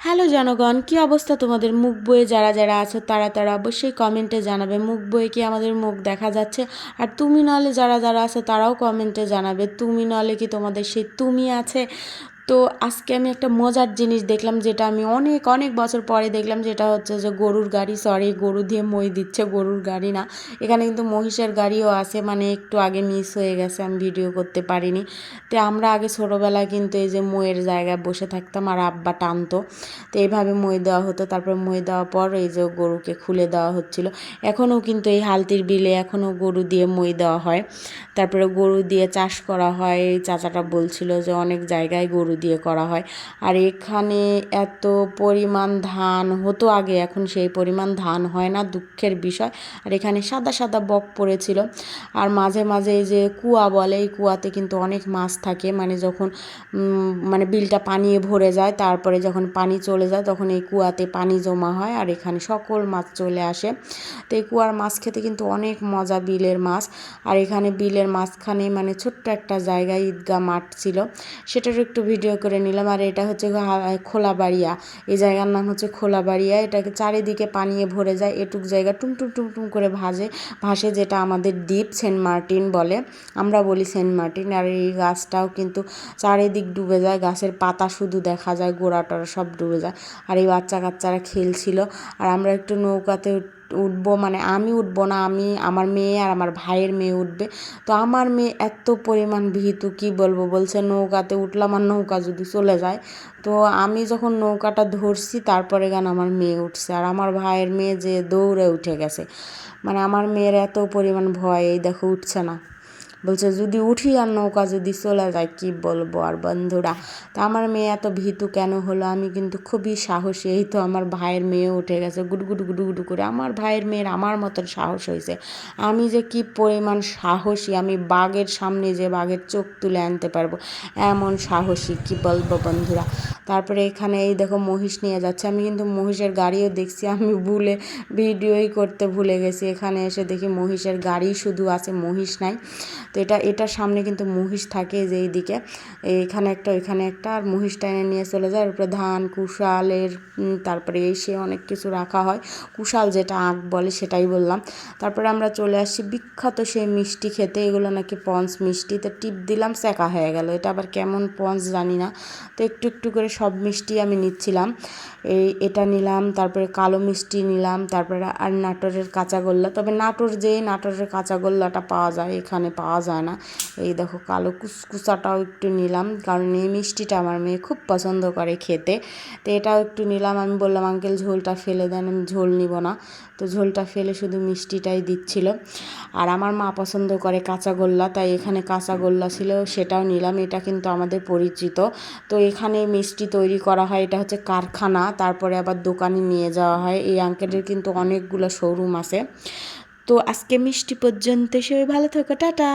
Hello জনগণ, কি অবস্থা তোমাদের মুখ বয়ে যারা যারা আছো তারা তারা অবশ্যই কমেন্টে জানাবে। মুখ বয়ে কি আমাদের মুখ দেখা যাচ্ছে? আর তুমি নলে যারা যারা আছো তারাও কমেন্টে জানাবে। তুমি নলে কি তোমাদের সেই তুমি আছে? তো আজকে আমি একটা মজার জিনিস দেখলাম যেটা আমি অনেক অনেক বছর পরে দেখলাম, যেটা হচ্ছে যে গরুর গাড়ি সরি গরু দিয়ে মই দিচ্ছে, গরুর গাড়ি না। এখানে কিন্তু মহিষের গাড়িও আছে মানে একটু আগে মিস হয়ে গেছে, আমি ভিডিও করতে পারিনি। তো আমরা আগে ছোটোবেলায় কিন্তু এই যে মইয়ের জায়গায় বসে থাকতাম আর আব্বা টানতো। তো এইভাবে মই দেওয়া হতো, তারপর মই দেওয়ার পর এই যে গরুকে খুলে দেওয়া হচ্ছিল। এখনও কিন্তু এই হালতির বিলে এখনও গরু দিয়ে মই দেওয়া হয়। তারপরে গরু দিয়ে চাষ করা হয়, এই চাচাটা বলছিল যে অনেক জায়গায় গরু দিয়ে করা হয়। আর এখানে এত পরিমাণ ধান, হতো আগে, এখন সেই পরিমাণ ধান হয় না, দুঃখের বিষয়। আর এখানে সাদা সাদা বক পড়েছিল। আর মাঝে মাঝে এই যে কুয়া বলে, এই কুয়াতে কিন্তু অনেক মাছ থাকে। মানে যখন মানে বিলটা পানিয়ে ভরে যায়, তারপরে যখন পানি চলে যায়, তখন এই কুয়াতে পানি জমা হয়। আর এখানে সকল মাছ চলে আসে। তো এই কুয়ার মাছ খেতে কিন্তু অনেক মজা বিলের মাছ। আর এখানে বিলের মাঝখানে মানে ছোট্ট একটা জায়গায় ঈদগাহ মাঠ ছিল। সেটার একটু ভিডিও করে নিলাম। আর এটা হচ্ছে খোলাবাড়িয়া। এই জায়গার নাম হচ্ছে খোলাবাড়িয়া। এটাকে চারিদিকে পানিয়ে ভরে যায়। এটুক জায়গা টুমটুম টুমটুম করে ভাজে। ভাসে যেটা আমাদের দ্বীপ, সেন্ট মার্টিন বলে। আমরা বলি সেন্ট মার্টিন। আর এই গাছটাও কিন্তু চারিদিক ডুবে যায়। গাছের পাতা শুধু দেখা যায় গোড়া গোড়াটা সব ডুবে যায়। আর এই বাচ্চা কাচ্চারা খেলছিল। আর আমরা একটু নৌকাতে উঠবো মানে আমি উঠবো না, আমি আমার মেয়ে আর আমার ভাইয়ের মেয়ে উঠবে। তো আমার মেয়ে এত পরিমাণ ভীতু, কি বলব? বলছে নৌকাতে উঠলাম আর নৌকা যদি চলে যায়। তো আমি যখন নৌকাটা ধরছি, তারপরে গান আমার মেয়ে উঠছে। আর আমার ভাইয়ের মেয়ে যে দৌড়ে উঠে গেছে। মানে আমার মেয়ের এত পরিমাণ ভয়, এই দেখো উঠছে না। বলছে, যদি উঠি আর নৌকা যদি চলে যায়, কি বলব আর বন্ধুরা? তা আমার মেয়ে এত ভীতু কেন হলো? আমি কিন্তু খুবই সাহসী। এই তো আমার ভাইয়ের মেয়ে উঠে গেছে গুডগুডু গুডু করে। আমার ভাইয়ের মেয়ের আমার মতন সাহস হয়েছে। আমি যে কি পরিমাণ সাহসী, আমি বাঘের সামনে যে বাঘের চোখ তুলে আনতে পারব, এমন সাহসী, কি বলব বন্ধুরা? তারপরে এখানে এই দেখো মহিষ নিয়ে যাচ্ছে। আমি কিন্তু মহিষের গাড়িও দেখছি, আমি ভুলে, ভিডিওই করতে ভুলে গেছি। এখানে এসে দেখি মহিষের গাড়ি শুধু আছে, মহিষ নাই। তো এটা এটার সামনে কিন্তু মহিষ থাকে যে এইদিকে। এইখানে একটা, ওইখানে একটা, আর মহিষ টাইনে নিয়ে চলে যায়। উপরে ধান কুশালের তারপরে এই সে অনেক কিছু রাখা হয়। কুশাল যেটা আঁক বলে সেটাই বললাম। তারপরে আমরা চলে আসছি বিখ্যাত সেই মিষ্টি খেতে। এগুলো নাকি পঞ্চ মিষ্টি। তো টিপ দিলাম সেকা হয়ে গেল। এটা আবার কেমন পঞ্চ জানি না। তো একটু একটু করে সব মিষ্টি আমি নিচ্ছিলাম। এই, এটা নিলাম, তারপরে কালো মিষ্টি নিলাম, তারপরে আর নাটোরের কাঁচাগোল্লা তবে নাটোর যে নাটোরের কাঁচাগোল্লাটা পাওয়া যায়, এখানে পাওয়া যায় না। এই দেখো কালো কুসকুসাটাও একটু নিলাম, কারণ এই মিষ্টিটা আমার মেয়ে খুব পছন্দ করে খেতে। তো এটাও একটু নিলাম, আমি বললাম, আঙ্কেল, ঝোলটা ফেলে দেন, আমি ঝোল নিব না। তো ঝোলটা ফেলে শুধু মিষ্টিটাই দিচ্ছিল। আর আমার মা পছন্দ করে কাঁচাগোল্লা তাই এখানে কাঁচাগোল্লা ছিল, সেটাও নিলাম। এটা কিন্তু আমাদের পরিচিত। তো এখানে মিষ্টি তৈরি করা হয়, এটা হচ্ছে কারখানা, তারপরে আবার দোকানে নিয়ে যাওয়া হয়। এই আঙ্কেলের কিন্তু অনেকগুলো শোরুম আছে। তো আজকে মিষ্টি পর্যন্ত সবাই ভালো থাকো টাটা।